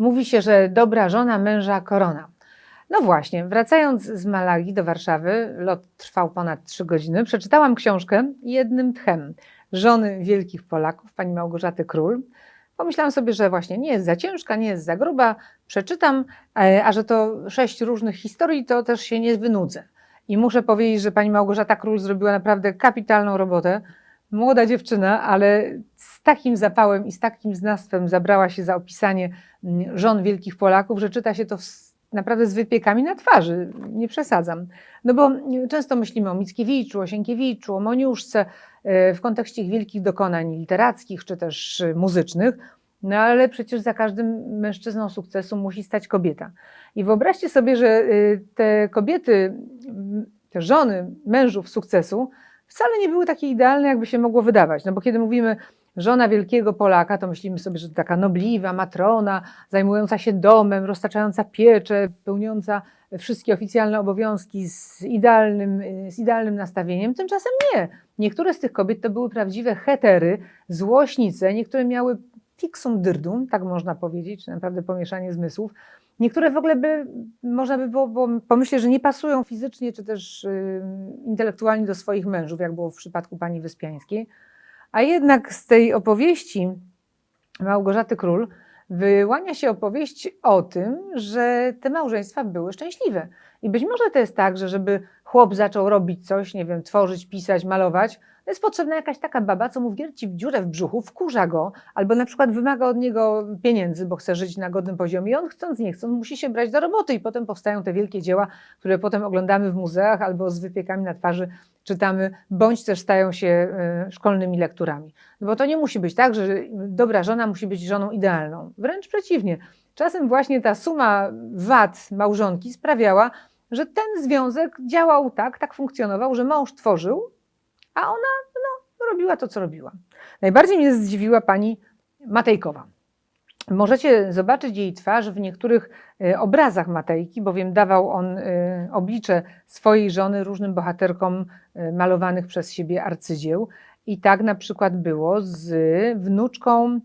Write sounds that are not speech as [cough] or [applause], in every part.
Mówi się, że dobra żona męża korona. No właśnie, wracając z Malagi do Warszawy, lot trwał ponad trzy godziny, przeczytałam książkę jednym tchem żony wielkich Polaków, pani Małgorzaty Król. Pomyślałam sobie, że właśnie nie jest za ciężka, nie jest za gruba, przeczytam, e, a że to sześć różnych historii, to też się nie wynudzę. I muszę powiedzieć, że pani Małgorzata Król zrobiła naprawdę kapitalną robotę. Młoda dziewczyna, ale z takim zapałem i z takim znawstwem zabrała się za opisanie mm, żon wielkich Polaków, że czyta się to w, naprawdę z wypiekami na twarzy. Nie przesadzam. No bo mm, często myślimy o Mickiewiczu, o Sienkiewiczu, o Moniuszce e, w kontekście ich wielkich dokonań literackich czy też e, muzycznych. No ale przecież za każdym mężczyzną sukcesu musi stać kobieta. I wyobraźcie sobie, że y, te kobiety, te żony mężów sukcesu wcale nie były takie idealne, jakby się mogło wydawać. No bo kiedy mówimy żona wielkiego Polaka, to myślimy sobie, że to taka nobliwa matrona, zajmująca się domem, roztaczająca pieczę, pełniąca wszystkie oficjalne obowiązki z idealnym, z idealnym nastawieniem. Tymczasem nie. Niektóre z tych kobiet to były prawdziwe hetery, złośnice, niektóre miały fixum dyrdum, tak można powiedzieć, naprawdę pomieszanie zmysłów. Niektóre w ogóle by, można by było, było pomyśleć, że nie pasują fizycznie czy też y, intelektualnie do swoich mężów, jak było w przypadku pani Wyspiańskiej. A jednak z tej opowieści Małgorzaty Król wyłania się opowieść o tym, że te małżeństwa były szczęśliwe. I być może to jest tak, że żeby chłop zaczął robić coś, nie wiem, tworzyć, pisać, malować, to jest potrzebna jakaś taka baba, co mu wierci w dziurę w brzuchu, wkurza go, albo na przykład wymaga od niego pieniędzy, bo chce żyć na godnym poziomie. I on chcąc, nie chcąc, musi się brać do roboty i potem powstają te wielkie dzieła, które potem oglądamy w muzeach albo z wypiekami na twarzy czytamy, bądź też stają się e, szkolnymi lekturami. No bo to nie musi być tak, że dobra żona musi być żoną idealną. Wręcz przeciwnie. Czasem właśnie ta suma wad małżonki sprawiała, że ten związek działał tak, tak funkcjonował, że mąż tworzył, a ona no, robiła to, co robiła. Najbardziej mnie zdziwiła pani Matejkowa. Możecie zobaczyć jej twarz w niektórych e, obrazach Matejki, bowiem dawał on e, oblicze swojej żony różnym bohaterkom e, malowanych przez siebie arcydzieł. I tak na przykład było z wnuczką,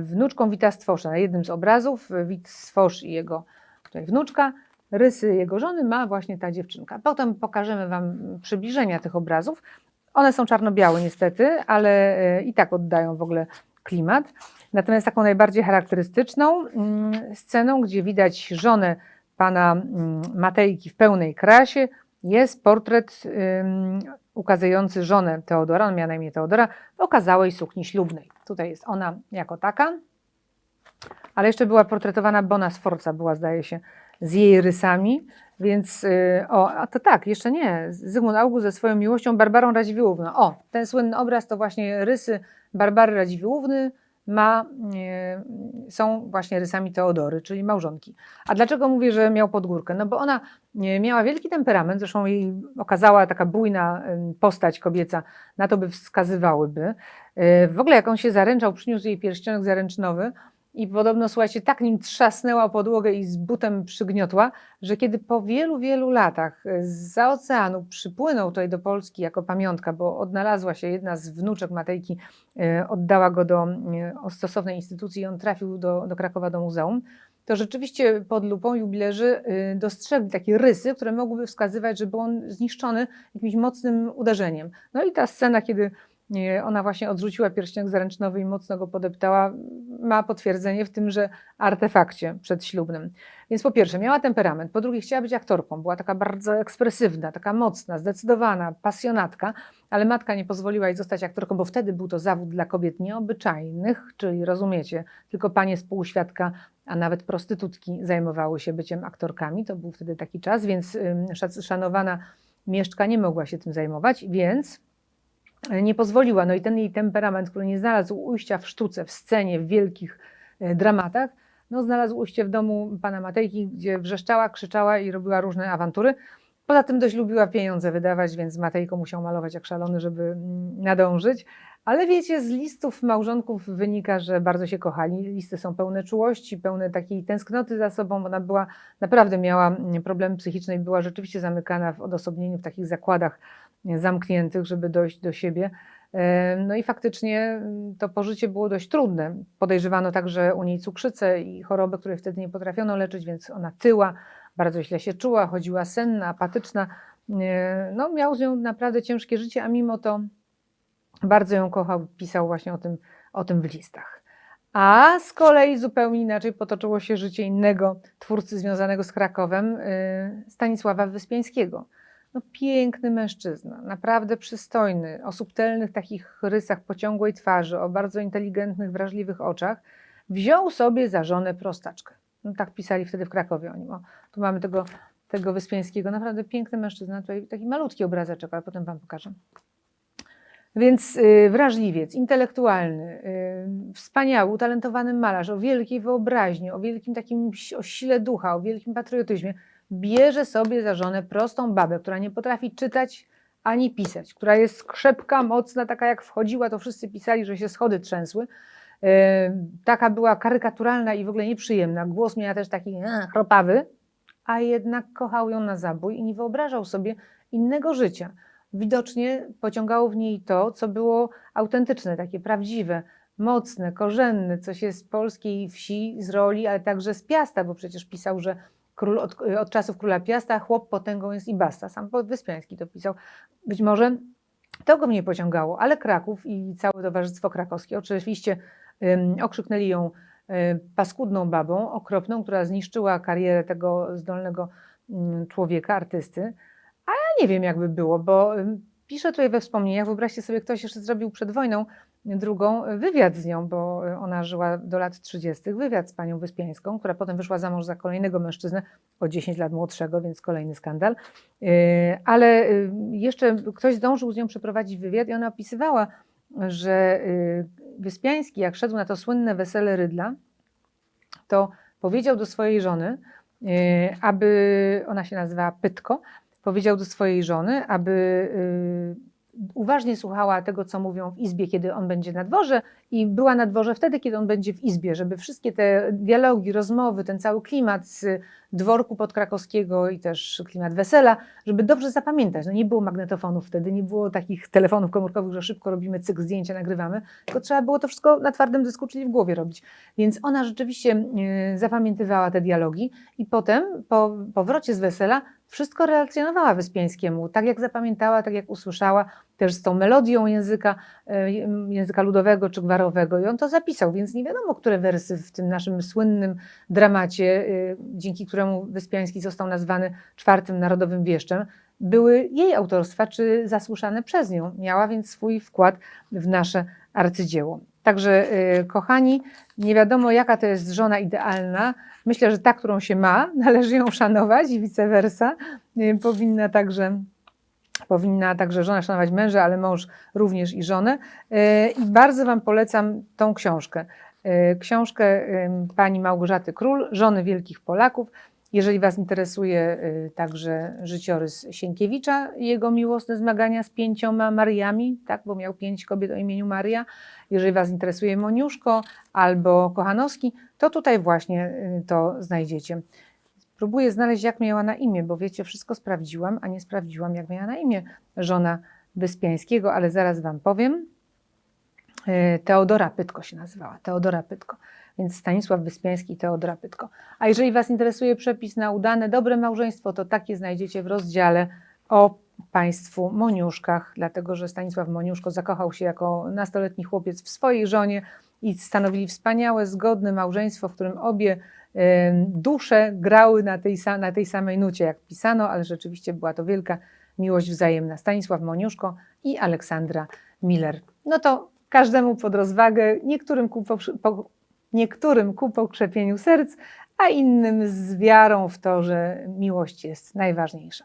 wnuczką Wita Stwosza. Na jednym z obrazów Wit Stwosz i jego tutaj wnuczka, rysy jego żony ma właśnie ta dziewczynka. Potem pokażemy Wam przybliżenia tych obrazów. One są czarno-białe niestety, ale e, i tak oddają w ogóle klimat. Natomiast taką najbardziej charakterystyczną mm, sceną, gdzie widać żonę pana mm, Matejki w pełnej krasie, jest portret ukazujący żonę Teodora, on miał na imię Teodora, w okazałej sukni ślubnej. Tutaj jest ona jako taka, ale jeszcze była portretowana Bona Sforza, była zdaje się z jej rysami, więc y, o, a to tak, jeszcze nie, Zygmunt August ze swoją miłością Barbarą Radziwiłłówną. O, ten słynny obraz to właśnie rysy Barbary Radziwiłłówny, ma, e, są właśnie rysami Teodory, czyli małżonki. A dlaczego mówię, że miał podgórkę? No bo ona e, miała wielki temperament, zresztą jej okazała taka bujna postać kobieca, na to by wskazywałyby. E, W ogóle jak on się zaręczał, przyniósł jej pierścionek zaręczynowy i podobno, słuchajcie, tak nim trzasnęła podłogę i z butem przygniotła, że kiedy po wielu, wielu latach z oceanu przypłynął tutaj do Polski jako pamiątka, bo odnalazła się jedna z wnuczek Matejki, e, oddała go do e, stosownej instytucji i on trafił do, do Krakowa do muzeum, to rzeczywiście pod lupą jubilerzy e, dostrzegli takie rysy, które mogłyby wskazywać, że był on zniszczony jakimś mocnym uderzeniem. No i ta scena, kiedy e, ona właśnie odrzuciła pierścionek zaręczynowy i mocno go podeptała, ma potwierdzenie w tymże artefakcie przedślubnym. Więc po pierwsze, miała temperament, po drugie, chciała być aktorką, była taka bardzo ekspresywna, taka mocna, zdecydowana, pasjonatka, ale matka nie pozwoliła jej zostać aktorką, bo wtedy był to zawód dla kobiet nieobyczajnych, czyli rozumiecie, tylko panie z półświadka, a nawet prostytutki zajmowały się byciem aktorkami. To był wtedy taki czas, więc szanowana mieszczka nie mogła się tym zajmować, więc nie pozwoliła. No i ten jej temperament, który nie znalazł ujścia w sztuce, w scenie, w wielkich e, dramatach, no znalazł ujście w domu pana Matejki, gdzie wrzeszczała, krzyczała i robiła różne awantury. Poza tym dość lubiła pieniądze wydawać, więc Matejko musiał malować jak szalony, żeby mm, nadążyć. Ale wiecie, z listów małżonków wynika, że bardzo się kochali. Listy są pełne czułości, pełne takiej tęsknoty za sobą. Ona była, naprawdę miała mm, problemy psychiczne i była rzeczywiście zamykana w odosobnieniu, w takich zakładach zamkniętych, żeby dojść do siebie. E, No i faktycznie mm, to pożycie było dość trudne. Podejrzewano także u niej cukrzycę i choroby, które wtedy nie potrafiono leczyć, więc ona tyła, bardzo źle się czuła, chodziła senna, apatyczna. E, No, miał z nią naprawdę ciężkie życie, a mimo to bardzo ją kochał, pisał właśnie o tym, o tym w listach. A z kolei zupełnie inaczej potoczyło się życie innego twórcy związanego z Krakowem, y, Stanisława Wyspiańskiego. No, piękny mężczyzna, naprawdę przystojny, o subtelnych takich rysach pociągłej twarzy, o bardzo inteligentnych, wrażliwych oczach. Wziął sobie za żonę prostaczkę. No, tak pisali wtedy w Krakowie o nim. O, tu mamy tego, tego Wyspiańskiego, naprawdę piękny mężczyzna, tutaj taki malutki obrazeczek, ale potem wam pokażę. Więc y, wrażliwiec, intelektualny, y, wspaniały, utalentowany malarz, o wielkiej wyobraźni, o wielkim takim o sile ducha, o wielkim patriotyzmie, bierze sobie za żonę prostą babę, która nie potrafi czytać ani pisać, która jest krzepka, mocna, taka jak wchodziła, to wszyscy pisali, że się schody trzęsły. Y, taka była karykaturalna i w ogóle nieprzyjemna. Głos miała też taki e, chropawy, a jednak kochał ją na zabój i nie wyobrażał sobie innego życia widocznie pociągało w niej to, co było autentyczne, takie prawdziwe, mocne, korzenne, coś jest z polskiej wsi, z roli, ale także z Piasta, bo przecież pisał, że król od, od czasów króla Piasta chłop potęgą jest i basta. Sam Wyspiański to pisał. Być może to go mnie pociągało, ale Kraków i całe towarzystwo krakowskie oczywiście ym, okrzyknęli ją y, paskudną babą, okropną, która zniszczyła karierę tego zdolnego człowieka, artysty. A ja nie wiem, jakby było, bo piszę tutaj we wspomnieniach, wyobraźcie sobie, ktoś jeszcze zrobił przed wojną drugą y, wywiad z nią, bo y, ona żyła do lat 30., wywiad z panią Wyspiańską, która potem wyszła za mąż za kolejnego mężczyznę, o 10 lat młodszego, więc kolejny skandal. Y, Ale jeszcze ktoś zdążył z nią przeprowadzić wywiad i ona opisywała, że Wyspiański, jak szedł na to słynne wesele Rydla, to powiedział do swojej żony, aby, ona się nazywała Pytko, powiedział do swojej żony, aby uważnie słuchała tego, co mówią w izbie, kiedy on będzie na dworze i była na dworze wtedy, kiedy on będzie w izbie, żeby wszystkie te dialogi, rozmowy, ten cały klimat z dworku podkrakowskiego i też klimat wesela, żeby dobrze zapamiętać. No nie było magnetofonów wtedy, nie było takich telefonów komórkowych, że szybko robimy cykl zdjęcia, nagrywamy, tylko trzeba było to wszystko na twardym dysku, czyli w głowie robić. Więc ona rzeczywiście y, zapamiętywała te dialogi i potem po powrocie z wesela wszystko relacjonowała Wyspiańskiemu, tak jak zapamiętała, tak jak usłyszała, też z tą melodią języka, e, języka ludowego czy gwarowego i on to zapisał, więc nie wiadomo, które wersy w tym naszym słynnym dramacie, e, dzięki któremu Wyspiański został nazwany czwartym narodowym wieszczem, były jej autorstwa czy zasłyszane przez nią. Miała więc swój wkład w nasze arcydzieło. Także, e, kochani, nie wiadomo, jaka to jest żona idealna. Myślę, że ta, którą się ma, [laughs] należy ją szanować i vice versa. Powinna także powinna także żona szanować męża, ale mąż również i żonę. E, I bardzo Wam polecam tą książkę. E, Książkę pani Małgorzaty Król, Żony Wielkich Polaków. Jeżeli Was interesuje e, także życiorys Sienkiewicza, jego miłosne zmagania z pięcioma Mariami, tak, bo miał pięć kobiet o imieniu Maria. Jeżeli Was interesuje Moniuszko albo Kochanowski, to tutaj właśnie to znajdziecie. Próbuję znaleźć, jak miała na imię, bo wiecie, wszystko sprawdziłam, a nie sprawdziłam, jak miała na imię żona Wyspiańskiego, ale zaraz Wam powiem. E, Teodora Pytko się nazywała, Teodora Pytko. Więc Stanisław Wyspiański i Teodora Pytko. A jeżeli Was interesuje przepis na udane, dobre małżeństwo, to takie znajdziecie w rozdziale o państwu Moniuszkach, dlatego że Stanisław Moniuszko zakochał się jako nastoletni chłopiec w swojej żonie i stanowili wspaniałe, zgodne małżeństwo, w którym obie dusze grały na tej, na tej samej nucie, jak pisano, ale rzeczywiście była to wielka miłość wzajemna. Stanisław Moniuszko i Aleksandra Miller. No to każdemu pod rozwagę, niektórym ku, po, niektórym ku pokrzepieniu serc, a innym z wiarą w to, że miłość jest najważniejsza.